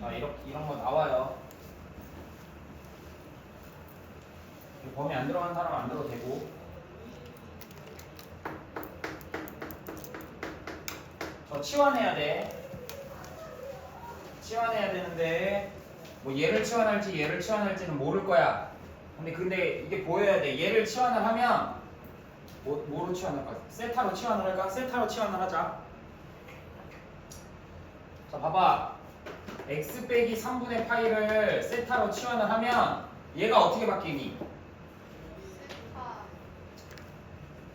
자, 이렇게 이런 거 나와요. 범위 안 들어간 사람 안 들어도 되고. 저 치환해야 돼. 치환해야 되는데 뭐 얘를 치환할지 얘를 치환할지는 모를 거야. 근데 근데 이게 보여야 돼. 얘를 치환을 하면 뭐, 뭐로 치환할까? 세타로 치환을 할까? 세타로 치환을 하자. 자, 봐봐. x 빼기 3분의 파이를 세타로 치환을 하면 얘가 어떻게 바뀌니?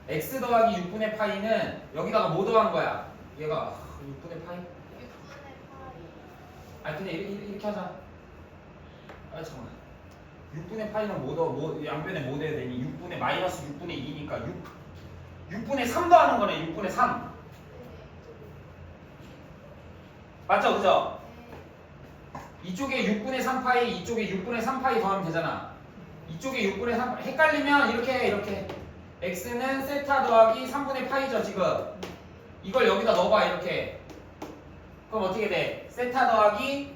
x 더하기 6분의 파이는 여기다가 뭐 더한 거야? 얘가 6분의 파이? 6분의 아니 그냥 이렇게, 이렇게 하자. 아 잠깐만. 6분의 파이는 뭐 더, 뭐 양변에 뭐 돼야 되니? 6분의 마이너스 6분의 2니까 6 6분의 3 더하는 거네. 6분의 3. 맞죠? 그죠? 이쪽에 6분의 3파이, 이쪽에 6분의 3파이 더하면 되잖아. 이쪽에 6분의 3 헷갈리면 이렇게 해, 이렇게. x는 세타 더하기 3분의 파이죠, 지금. 이걸 여기다 넣어봐, 이렇게. 그럼 어떻게 돼? 세타 더하기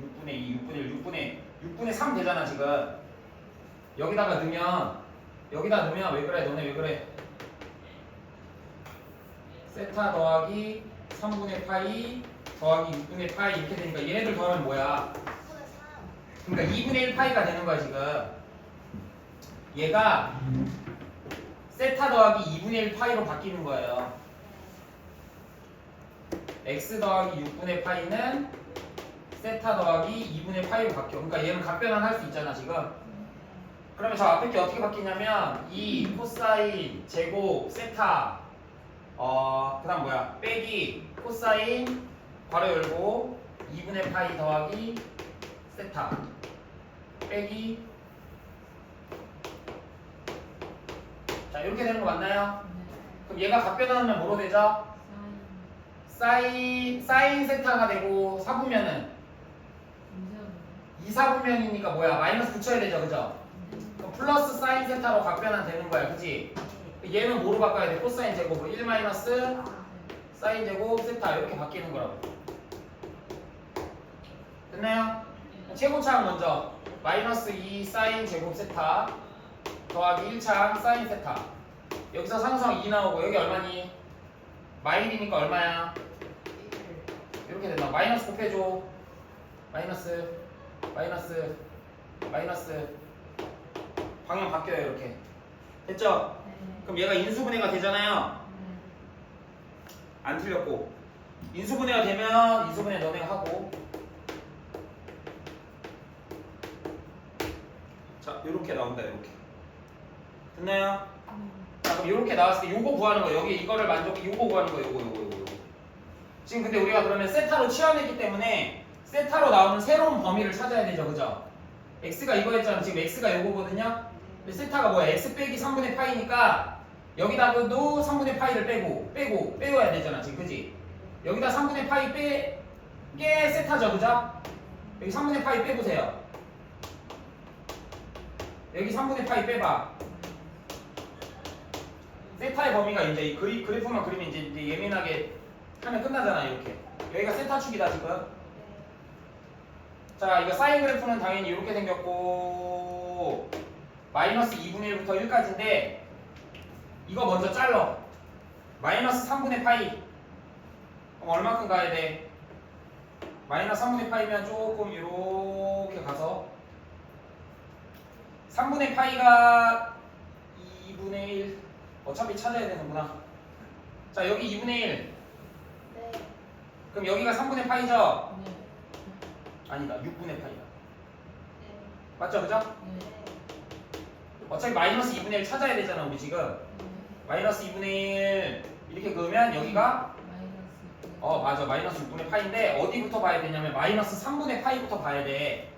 6분의 2, 6분의 1, 6분의 6분의 3 되잖아, 지금. 여기다가 넣으면 여기다 넣으면 왜 그래? 너네 왜 그래? 세타 더하기 3분의 파이 더하기 6분의 파이 이렇게 되니까 얘네들 더하면 뭐야? 6분의 3 그러니까 2분의 1 파이가 되는 거야 지금 얘가 세타 더하기 2분의 1 파이로 바뀌는 거예요 x 더하기 6분의 파이는 세타 더하기 2분의 파이로 바뀌어 그러니까 얘는 각변환 할수 있잖아 지금 그러면 저 앞에 게 어떻게 바뀌냐면 이 코사인 제곱 세타 어 그다음 뭐야 빼기 코사인 괄호 열고 2분의 파이 더하기 세타 빼기 자 이렇게 되는 거 맞나요? 그럼 얘가 각변하면 뭐로 되죠? 사인 사인 세타가 되고 사분면은 2 사분면이니까 뭐야 마이너스 붙여야 되죠 그죠? 플러스 사인 세타로 각변환 되는 거야 그지? 얘는 뭐로 바꿔야 돼? 코사인 제곱으로 1 마이너스 사인 제곱 세타 이렇게 바뀌는 거라고 됐나요? 최고차항 먼저 마이너스 2 사인 제곱 세타 더하기 1차항 사인 세타 여기서 상수항 2 나오고 여기 얼마니? 마일이니까 얼마야? 이렇게 된다 마이너스 곱해줘 마이너스 마이너스 마이너스 방향 바뀌어요 이렇게. 됐죠? 그럼 얘가 인수분해가 되잖아요. 안 틀렸고. 인수분해가 되면 인수분해 너네가 하고. 자 이렇게 나온다 이렇게. 됐나요? 자 그럼 이렇게 나왔을 때 요거 구하는 거 여기 이거를 만족 요거 구하는 거 요거 요거 요거 지금 근데 우리가 그러면 세타로 치환했기 때문에 세타로 나오는 새로운 범위를 찾아야 되죠. 그죠? x가 이거였잖아. 지금 x가 요거거든요 세타가 뭐야? x 빼기 3분의 파이니까 여기다가도 3분의 파이를 빼고 빼고 빼와야 되잖아. 지금 그지? 여기다 3분의 파이 빼 게 세타죠. 그죠? 여기 3분의 파이 빼보세요. 여기 3분의 파이 빼봐. 세타의 범위가 이제 이 그리, 그래프만 그리면 이제, 이제 예민하게 하면 끝나잖아 이렇게. 여기가 세타 축이다 지금. 자 이거 사인 그래프는 당연히 이렇게 생겼고 마이너스 2분의 1부터 1까지인데 이거 먼저 잘라. 마이너스 3분의 파이. 그럼 얼마큼 가야 돼? 마이너스 3분의 파이면 조금 이렇게 가서 3분의 파이가 2분의 1 어차피 찾아야 되는구나. 자 여기 2분의 1 네. 그럼 여기가 3분의 파이죠? 아니다 6분의 파이야 맞죠 그죠? 어차피 마이너스 2분의 1 찾아야 되잖아 우리 지금 마이너스 2분의 1 이렇게 그으면 여기가 어 맞아 마이너스 6분의 파인데 어디부터 봐야 되냐면 마이너스 3분의 파이부터 봐야 돼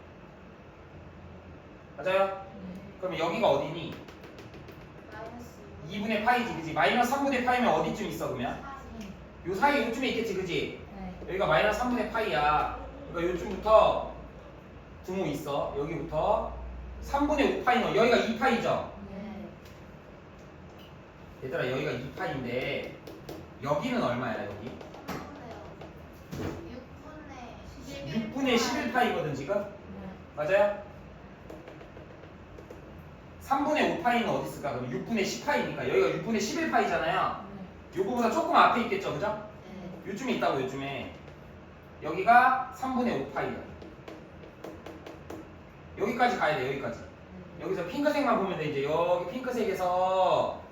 맞아요? 그러면 여기가 어디니? 마이너스 2분의 파이지 그지? 마이너스 3분의 파이면 어디쯤 있어 그러면? 3요 사이 요쯤에 있겠지 그지? 여기가 마이너스 3분의 파이야 그러니까 요쯤부터 등호 있어 여기부터 3분의 5파이 넣어 여기가 2파이죠? 네 얘들아 여기가 2파인데 여기는 얼마야 여기? 6분의 6분의 11파이거든 지금? 맞아요? 3분의 5파이는 어디 있을까? 그럼 6분의 10파이니까 여기가 6분의 11파이잖아요 요거보다 조금 앞에 있겠죠 그죠? 네. 요즘에 있다고 요즘에 여기가 3분의 5파이야 여기까지 가야 돼 여기까지 여기서 핑크색만 보면 돼 이제 여기 핑크색에서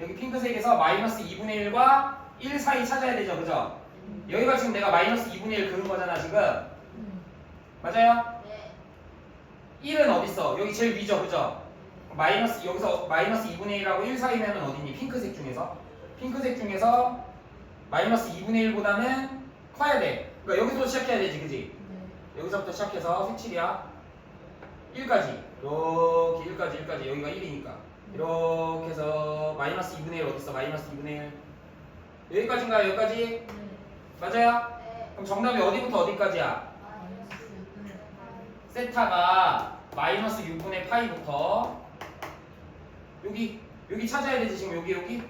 여기 핑크색에서 마이너스 2분의 1과 1 사이 찾아야 되죠 그죠? 여기가 지금 내가 마이너스 2분의 1 그은 거잖아 지금 맞아요? 네. 1은 어딨어? 여기 제일 위죠 그죠? 마이너스 여기서 마이너스 2분의 1하고 1 사이면 어디니? 핑크색 중에서 핑크색 중에서 마이너스 2분의 1보다는 커야 돼 그러니까 여기서 시작해야 되지 그지? 여기서부터 시작해서 색칠이야 1까지 이렇게 1까지 1까지 여기가 1이니까 이렇게 해서 마이너스 2분의 1 어딨어? 마이너스 2분의 1 여기까지인가 여기까지? 맞아요? 네. 그럼 정답이 어디부터 어디까지야? 마이너스 6분의 8. 세타가 마이너스 6분의 파이부터 여기 여기 찾아야 되지 지금 여기 여기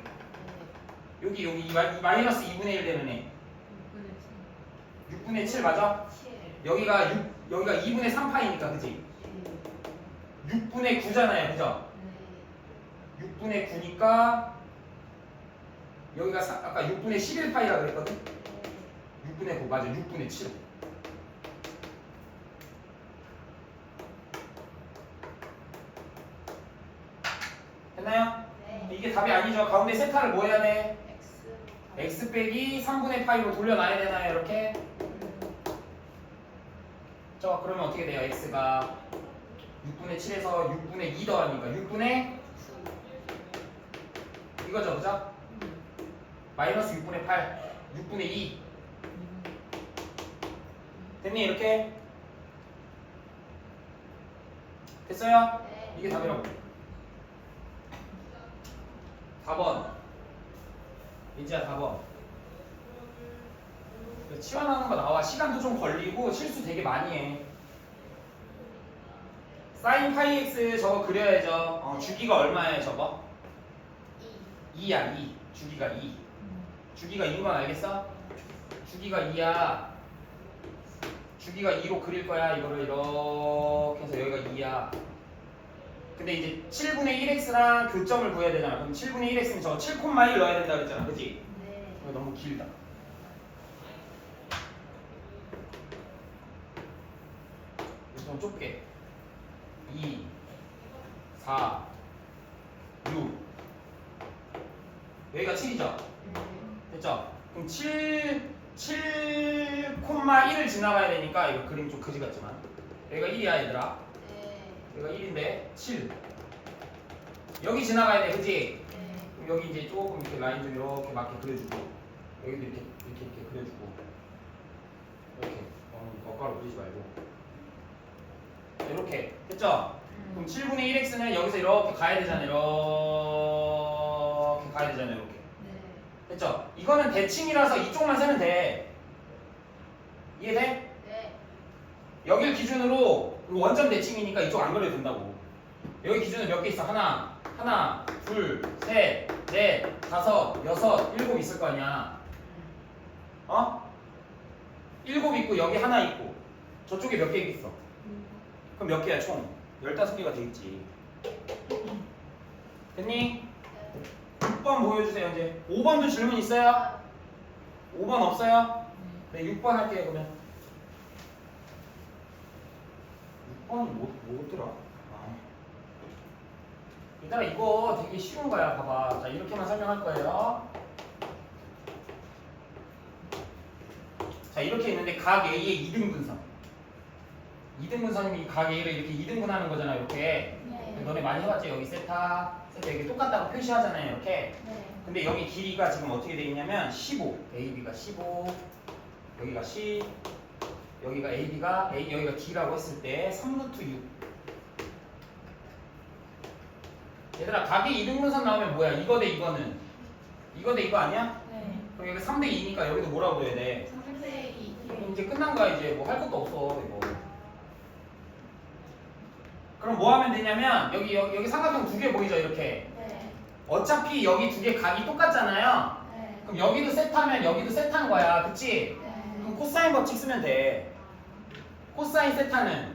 여기 여기 마이너스 2분의 1 되는 애 6분의 7 맞아? 7. 여기가 6 여기가 2분의 3파이니까 그지? 6분의 9잖아요 그죠? 6분의 9니까 여기가 사- 아까 6분의 11파이라 그랬거든? 6분의 9 맞아 6분의 7 됐나요? 네. 이게 답이 아니죠 가운데 세타를 뭐 해야 돼? X. x 빼기 3분의 파이로 돌려놔야 되나요 이렇게? 저 그러면 어떻게 돼요? x가 6분의 7에서 6분의 2 더하니까 6분의 이거죠 그죠? 마이너스 6분의 8 6분의 2 됐니 이렇게? 됐어요? 네. 이게 답이라고 4번 이제야 4번 치환하는 거 나와. 시간도 좀 걸리고 실수 되게 많이 해. 사인 파이 x 저거 그려야죠. 어, 주기가 얼마예요 저거? 2. 2야 2 주기가 2 주기가 2인 건 알겠어? 주기가 2야. 주기가 2로 그릴 거야 이거를. 이렇게 해서 여기가 2야. 근데 이제 7분의 1x랑 교점을 구해야 되잖아. 그럼 7분의 1x는 저거 7,1 넣어야 된다 그랬잖아. 그치? 네. 너무 길다 이거 좀 좁게 2 4 6 여기가 7이죠? 됐죠? 그럼 7, 7,1을 지나가야 되니까 이거 그림 좀 그지 같지만 여기가 1이야 얘들아 네. 여기가 1인데 7 여기 지나가야 돼 그지? 네. 그럼 여기 이제 조금 이렇게 라인 좀 이렇게 맞게 그려주고 여기도 이렇게 이렇게 이렇게 그려주고 이렇게 어, 엇가로 그리지 말고 이렇게 됐죠? 그럼 7분의 1x는 여기서 이렇게 가야 되잖아요 이렇게 가야 되잖아요 이렇게 됐죠? 이거는 대칭이라서 이쪽만 세면 돼 이해돼? 네. 여길 기준으로 원점 대칭이니까 이쪽 안 그려도 된다고. 여기 기준은 몇 개 있어? 하나, 하나, 둘, 셋, 넷, 다섯, 여섯, 일곱 있을 거 아니야. 어? 일곱 있고 여기 하나 있고 저쪽에 몇 개 있어? 그럼 몇 개야 총? 열다섯 개가 되겠지. 됐니? 6번 보여주세요 이제. 5번도 질문 있어요? 5번 없어요? 네, 6번 할게요 그러면. 6번은 뭐, 뭐더라? 아. 얘들아 이거 되게 쉬운 거야 봐봐 자 이렇게만 설명할 거예요 자 이렇게 있는데 각 A의 2등분선 2등분선이 각 A를 이렇게 2등분 하는 거잖아 이렇게 네. 너네 많이 해봤지 여기 세타 세타 이렇게 똑같다고 표시하잖아요 이렇게 네. 근데 여기 길이가 지금 어떻게 돼 있냐면 15 AB가 15 여기가 10 여기가 AB가 A 여기가 D라고 했을 때 3루트 6 얘들아 각이 2등분선 나오면 뭐야 이거 대 이거는 이거 대 이거 아니야? 그럼 여기 3대 2니까 여기도 뭐라고 그래야 돼? 3대 2. 그럼 이제 끝난 거야 이제 뭐 할 것도 없어 그럼 뭐 하면 되냐면 여기 여기, 여기 삼각형 두 개 보이죠 이렇게 네. 어차피 여기 두 개 각이 똑같잖아요. 네. 그럼 여기도 세타면 여기도 세타인 거야. 그치? 네. 그럼 코사인 법칙 쓰면 돼. 코사인 세타는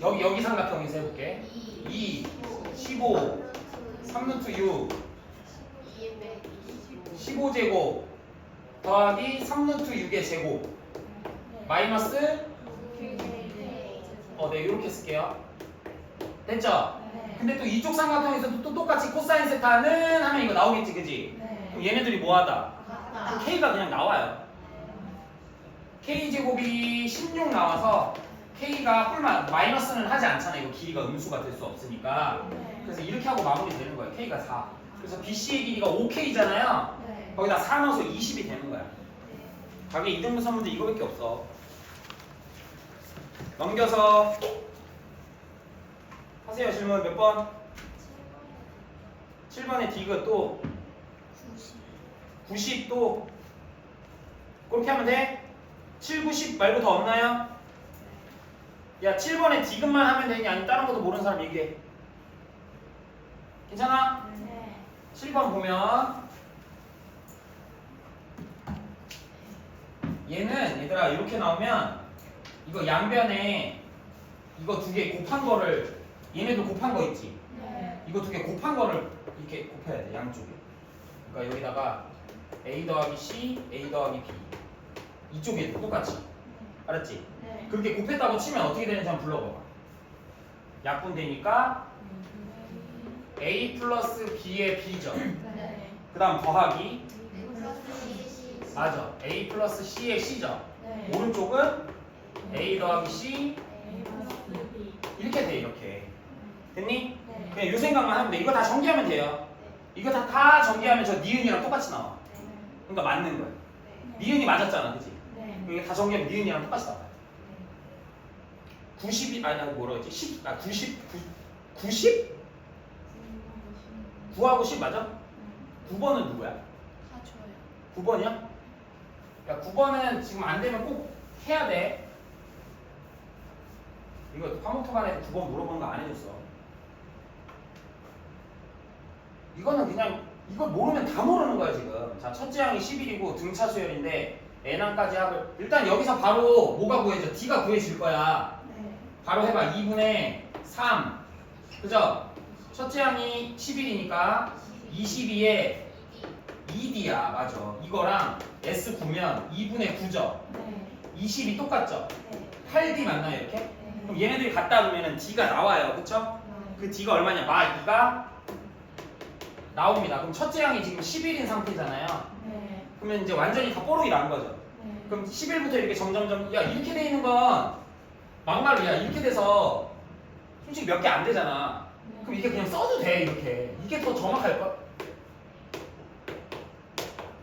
여기 여기 삼각형에서 해볼게. 2, 15, 3루트 6, 15제곱 더하기 3루트 6의 제곱 마이너스 어, 네 이렇게 쓸게요. 됐죠? 근데 또 이쪽 삼각형에서도 또 똑같이 코사인 세타는 하면 이거 나오겠지, 그지? 그럼 얘네들이 뭐하다? 그럼 K가 그냥 나와요. K 제곱이 16 나와서 K가 뿔만 마이너스는 하지 않잖아요. 이거 길이가 음수가 될 수 없으니까. 그래서 이렇게 하고 마무리 되는 거예요. K가 4. 그래서 BC의 길이가 5K잖아요. 거기다 4 넣어서 20이 되는 거야. 가게 이등분 선 문제 이거밖에 없어. 넘겨서 하세요 질문 몇 번? 7번에 디귿 또 90 또 그렇게 하면 돼? 7, 90 말고 더 없나요? 야 7번에 디귿만 하면 되니 아니면 다른 것도 모르는 사람 얘기해 괜찮아? 7번 보면 얘는 얘들아 이렇게 나오면 이거 양변에 이거 두 개 곱한 거를 얘네도 곱한 거 있지? 이거 두 개 곱한 거를 이렇게 곱해야 돼 양쪽에. 그러니까 여기다가 a 더하기 c, a 더하기 b. 이쪽에 똑같이. 알았지? 그렇게 곱했다고 치면 어떻게 되는지 한번 불러봐봐. 약분 되니까 a 플러스 b의 b죠. 그 다음 더하기 맞아. A 플러스 c의 c죠. 오른쪽은 a 더하기 c 이렇게 돼 이렇게 됐니? 그냥 이 생각만 하면 돼 이거 다 전개하면 돼요 이거 다, 다 전개하면 저 니은이랑 똑같이 나와 그러니까 맞는 거야 니은이 맞았잖아 그치? 이게 다 전개하면 니은이랑 똑같이 나와 90이 아니 아니 뭐라 했지? 10, 아 90? 90? 9하고 10 맞아? 9번은 누구야? 9번이야? 야 9번은 지금 안 되면 꼭 해야 돼 이거 화목 토반에 9번 물어보는 거 안 해줬어. 이거는 그냥 이거 모르면 다 모르는 거야 지금. 자 첫째 항이 11이고 등차 수열인데 n항까지 합을 일단 여기서 바로 뭐가 구해져? D가 구해질 거야. 바로 해봐. 2분의 3 그죠? 첫째 항이 11이니까 22에 2D야. 맞아. 이거랑 S 구면 2분의 9죠? 20이 똑같죠? 8D 맞나요 이렇게? 그럼 얘네들이 갖다 놓으면 D가 나와요. 그쵸? 그 D가 얼마냐? 마 2가 나옵니다. 그럼 첫째 항이 지금 11인 상태잖아요. 그러면 이제 완전히 다 뽀록이 난 거죠. 그럼 11부터 이렇게 점점점 야 이렇게 돼 있는 건 막말로 야 이렇게 돼서 솔직히 몇 개 안 되잖아. 그럼 이게 그냥 써도 돼 이렇게. 이게 더 정확할 걸?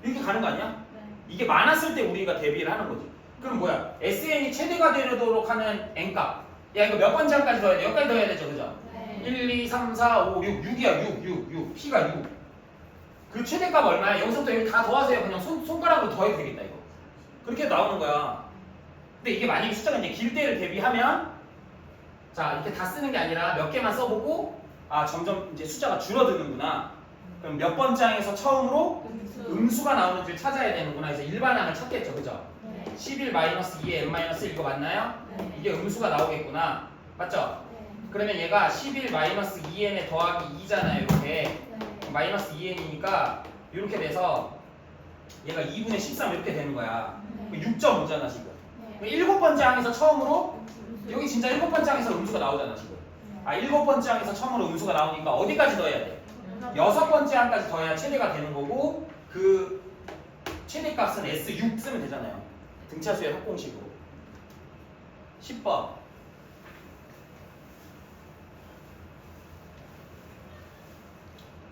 이렇게 가는 거 아니야? 이게 많았을 때 우리가 대비를 하는 거지. 그럼 뭐야? SN이 최대가 되도록 하는 N값 야 이거 몇 번째 항까지 더해야 돼? 여기까지 더해야 되죠 그죠? 1, 2, 3, 4, 5, 6 6이야 6 6 6 P가 6 그 최대값 얼마야? 여기서부터 여기 다 더하세요. 그냥 손, 손가락으로 더해도 되겠다 이거. 그렇게 나오는 거야. 근데 이게 만약에 숫자가 이제 길 때를 대비하면 자 이렇게 다 쓰는 게 아니라 몇 개만 써보고 아 점점 이제 숫자가 줄어드는구나. 그럼 몇 번째 항에서 처음으로 음수 가 나오는지를 찾아야 되는구나. 그래서 일반항을 찾겠죠 그죠 11-2에 n-1 이거 맞나요? 이게 음수가 나오겠구나. 맞죠? 그러면 얘가 11-2n에 더하기 2잖아요 이렇게. 마이너스 2n이니까 이렇게 돼서 얘가 2분의 13 이렇게 되는 거야. 6.5잖아 지금. 일곱 번째 항에서 처음으로 여기 진짜 일곱 번째 항에서 음수가 나오잖아 지금. 아 일곱 번째 항에서 처음으로 음수가 나오니까 어디까지 더해야 돼? 여섯 번째 항까지 더해야 최대가 되는 거고 그 최대값은 S6 쓰면 되잖아요 등차수의 합공식으로 10번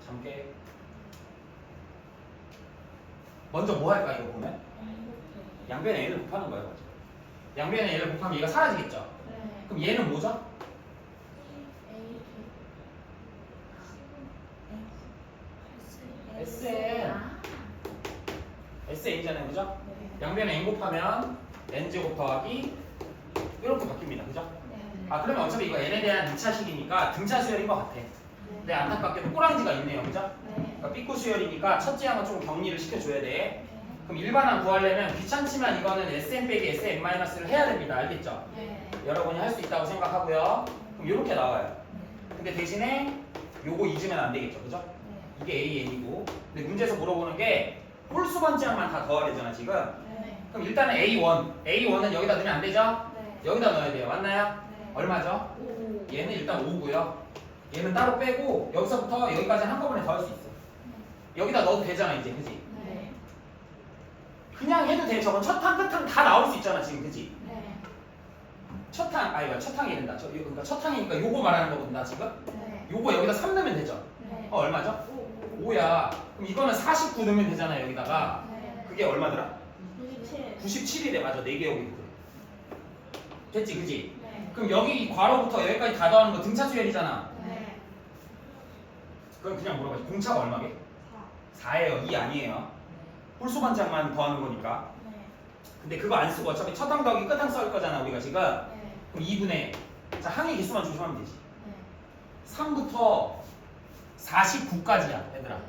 잠깨 먼저 뭐 할까 이거 보면? 양변에 얘를 곱하는 거예요 맞죠? 양변에 얘를 곱하면 얘가 사라지겠죠? 그럼 얘는 뭐죠? SN SN이잖아요 그죠? 양변에 n 곱하면 n제곱 더하기 이렇게 바뀝니다 그죠? 아 그러면 어차피 이거 n에 대한 2차 식이니까 등차 수열인 것 같아 근데 안타깝게도 꼬랑지가 있네요. 그죠? 네. 그러니까 삐꾸 수열이니까 첫째 항은 좀 격리를 시켜줘야 돼. 그럼 일반항 구하려면 귀찮지만 이거는 SM 빼기 SM-를 해야 됩니다. 알겠죠? 네. 여러분이 할 수 있다고 생각하고요. 그럼 이렇게 나와요. 근데 대신에 요거 잊으면 안 되겠죠. 그죠? 이게 AN이고. 근데 문제에서 물어보는 게 홀수 번째항만 다 더해야 되잖아, 지금. 네. 그럼 일단은 A1. A1은 여기다 넣으면 안 되죠? 네. 여기다 넣어야 돼요. 맞나요? 네. 얼마죠? 오. 얘는 일단 5고요. 얘는 따로 빼고 여기서부터 여기까지 한꺼번에 더 할 수 있어. 여기다 넣어도 되잖아, 이제. 그지? 네. 그냥 해도 돼. 저건 첫 항, 끝항 다 나올 수 있잖아, 지금. 그지? 네. 첫 항, 아니, 첫 항이 된다. 저, 그러니까 첫 항이니까 요거 말하는 거거든, 나 지금. 네. 요거 여기다 3 넣으면 되죠? 네. 어, 얼마죠? 오. 5야. 그럼 이거는 49 넣으면 되잖아, 여기다가. 네. 그게 얼마더라? 97. 97이래, 맞아. 4개 여기 있고. 됐지, 그지? 네. 그럼 여기 이 괄호부터 여기까지 다 더하는 거 등차 수열이잖아. 네. 그럼 그냥 물어봐. 공차가 얼마게? 4. 4예요. 2 아니에요. 홀수 반장만 더하는 거니까. 네. 근데 그거 안 쓰고 어차피 첫 항 더하기 끝항 썰 거잖아, 우리가 지금. 네. 그럼 2분의 자, 항의 개수만 조심하면 되지. 네. 3부터 49까지야, 얘들아.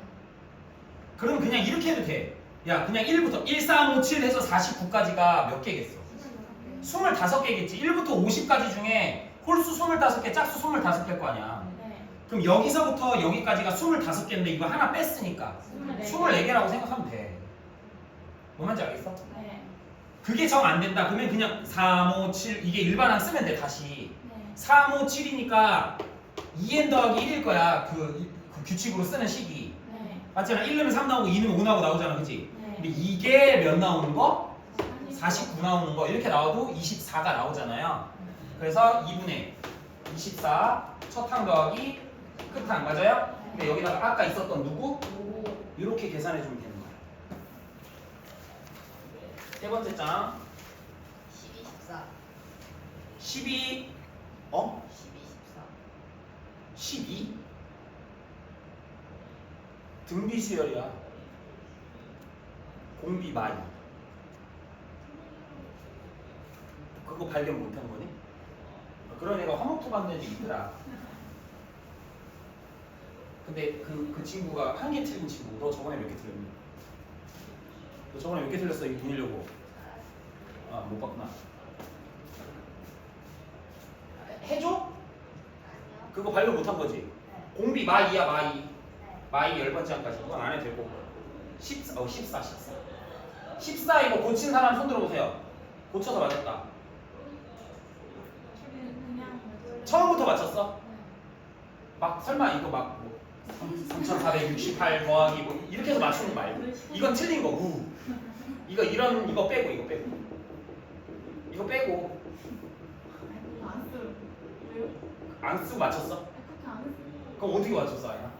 그럼 그냥 이렇게 해도 돼. 야, 그냥 1부터 1, 3, 5, 7 해서 49까지가 몇 개겠어? 25개겠지. 1부터 50까지 중에 홀수 25개, 짝수 25개일 거 아니야. 네. 그럼 여기서부터 여기까지가 25개인데 이거 하나 뺐으니까 24개 라고 생각하면 돼. 뭐 말인지 알겠어? 네. 그게 정 안 된다. 그러면 그냥 3, 5, 7 이게 일반항 쓰면 돼 다시. 네. 3, 5, 7이니까 2n 더하기 1일 거야. 그, 그 규칙으로 쓰는 식이. 네. 맞잖아. 1 넣으면 3 나오고 2 넣으면 5 나오고 나오잖아. 그치? 네. 근데 이게 몇 나오는 거? 49 나오는 거. 이렇게 나와도 24가 나오잖아요. 그래서 2분의 24 첫 항 더하기 끝항 맞아요? 근데 여기다가 아까 있었던 누구? 오. 이렇게 계산해 주면 되는 거야. 세 번째 장 12, 14. 12 어? 12, 14. 12 등비 수열이야. 공비 마이. 그거 발견 못한 거니? 그런 애가 화목토 받는 애도 있더라. 근데 그, 그 친구가 한 개 틀린 친구. 너 저번에 몇 개 틀렸니? 너 저번에 몇 개 틀렸어? 이거 보내려고. 아, 못 봤구나. 해줘? 그거 발견 못한 거지? 공비 마이야 마이. 마이 열 번째 항까지. 그건 안 해도 되고. 14, 어, 14, 14. 14 이거 고친 사람 손 들어보세요. 고쳐서 맞았다. 처음부터 맞췄어? 막 설마 이거 막 뭐, 3468 더하기 뭐 이렇게 해서 맞추는 거 말고 이건 틀린 거 우. 이거 이런 이거 빼고 이거 빼고 이거 빼고 안 쓰고 맞췄어? 그럼 어떻게 맞췄어 아야?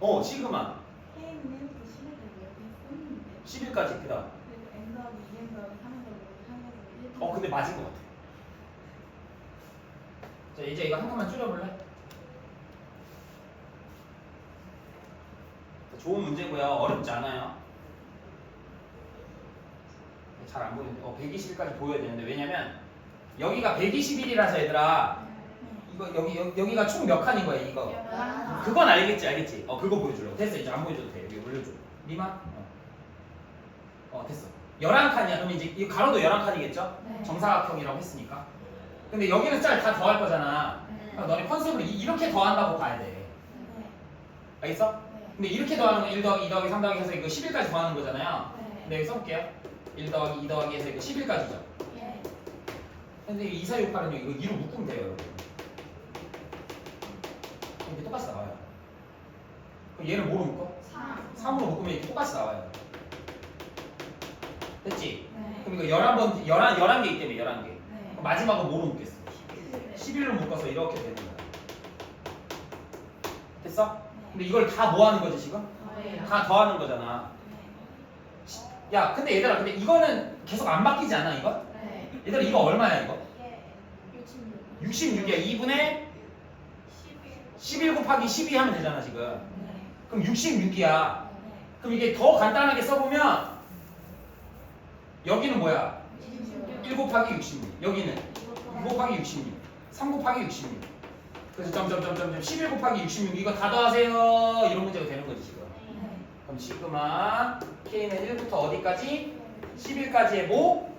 어 시그마 해있는 그 시간을 여기 썼는데 11까지 그다. 그리고 n 더하기 2n 더하기 3n 더하기 3에서 1어 근데 맞은 것 같아. 자 이제 이거 한 번만 줄여볼래? 자, 좋은 문제고요. 어렵지 않아요. 잘 안 보이는데 어 121까지 보여야 되는데 왜냐면 여기가 121이라서 얘들아 이거 여기 여기, 여기가 총 몇 칸인 거야 이거? 그건 알겠지 알겠지. 어 그거 보여주려고. 됐어 이제 안 보여줘도 돼. 여기 올려줘. 리마? 어, 어 됐어. 11칸이야. 그럼 이제 이 가로도 11칸이겠죠? 네. 정사각형이라고 했으니까. 근데 여기는 짤 다 더할 거잖아. 그러니까 너네 컨셉으로 이- 이렇게 더한다고 봐야 돼. 네. 알겠어? 네. 근데 이렇게 더하는 건 1 더하기 2 더하기 3 더하기 해서 이거 11까지 더하는 거잖아요. 네. 근데 여기 써볼게요. 1 더하기 2 더하기 해서 이거 11까지죠? 예. 근데 이 2, 4, 6, 8은 이거 2로 묶으면 돼요 여러분 이게 똑같이 나와요 그럼 얘를 뭐로 묶어? 3. 3으로 묶으면 이렇게 똑같이 나와요 됐지? 네. 그럼 이거 11번 11, 11개 있기 때문에 11개 네. 그럼 마지막은 뭐로 묶겠어? 11. 11로 묶어서 이렇게 되는 거야 됐어? 네. 근데 이걸 다 뭐 하는 거지 지금? 저예요. 다 더하는 거잖아 네. 야 근데 얘들아 근데 이거는 계속 안 바뀌지 않아 이거? 네. 얘들아 이거 얼마야 이거? 66. 66이야 2분의 11. 11 곱하기 12 하면 되잖아 지금 네. 그럼 66이야 네. 그럼 이게 더 간단하게 써보면 여기는 뭐야? 1 곱하기 66 여기는 2 곱하기 66 3 곱하기 66 그래서 점점점점점 11 곱하기 66 이거 다 더하세요 이런 문제가 되는 거지 지금 그럼 시그마 K는 1부터 어디까지? 11까지의 뭐?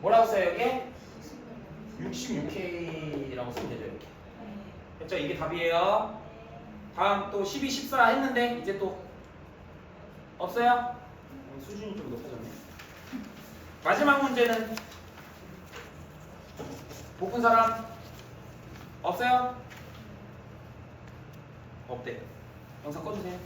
뭐라고 써요 여기? 66K라고 쓰면 되죠 이렇게 됐죠? 이게 답이에요 다음 또 12, 14 했는데 이제 또 없어요? 음, 수준이 좀 높아졌네 마지막 문제는 못 푼 사람? 없어요? 없대 영상 꺼주세요